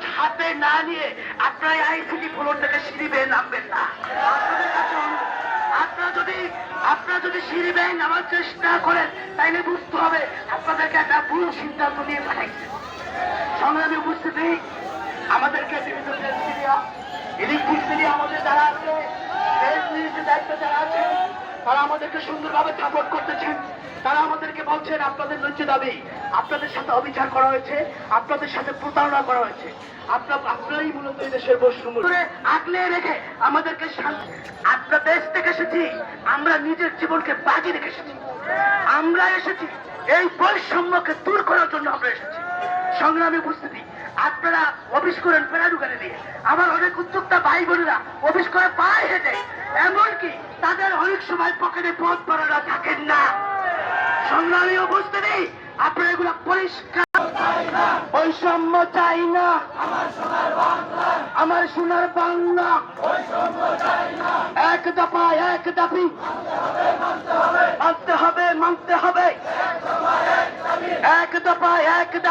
কাগজ হাতে না নিয়ে আপনারা আইসিটি ফ্লোর থেকে সিঁড়ি বেয়ে নামবেন না। আপনারা যদি আপনারা যদি সিঁড়ি বেয়ে নামার চেষ্টা করেন, তাইলে বুঝতে হবে আপনাদেরকে একটা ভুল সিদ্ধান্ত নিয়ে পাঠাইছে। সংগ্রামী উপস্থিতি, আমাদেরকে বিভিন্ন ইলেকট্রিক তারা আমাদেরকে সুন্দরভাবে সাপোর্ট করতেছেন। তারা আমাদেরকে বলছেন, আপনাদের ন্যায্য দাবি, আপনাদের সাথে অবিচার করা হয়েছে, আপনাদের সাথে প্রতারণা করা হয়েছে। আপনার আপনারাই মূলত এই দেশের আগলে রেখে আমাদেরকে আমরা দেশ থেকে এসেছি, আমরা নিজের জীবনকে বাজি রেখে এসেছি। আমরা এসেছি, এই বৈষম্যকে দূর করার জন্য আমরা এসেছি। সংগ্রামী উপস্থিতি, আপনারা অফিস করেন দোকানে নিয়ে আমার অনেক উদ্যোক্তা ভাই বোনেরা অফিস করে পায়ে হেঁটে এমনকি তাদের অনেক সময় পকেটে পথ পড়ানো থাকেন না। সংগ্রামী উপস্থিতি আপনারা এগুলো পরিষ্কার বৈষম্য চাই না। আমার সোনার বাংলা এক দফা, এক দাবি। মানতে হবে মানতে হবে। এক দফা, এক দাবি।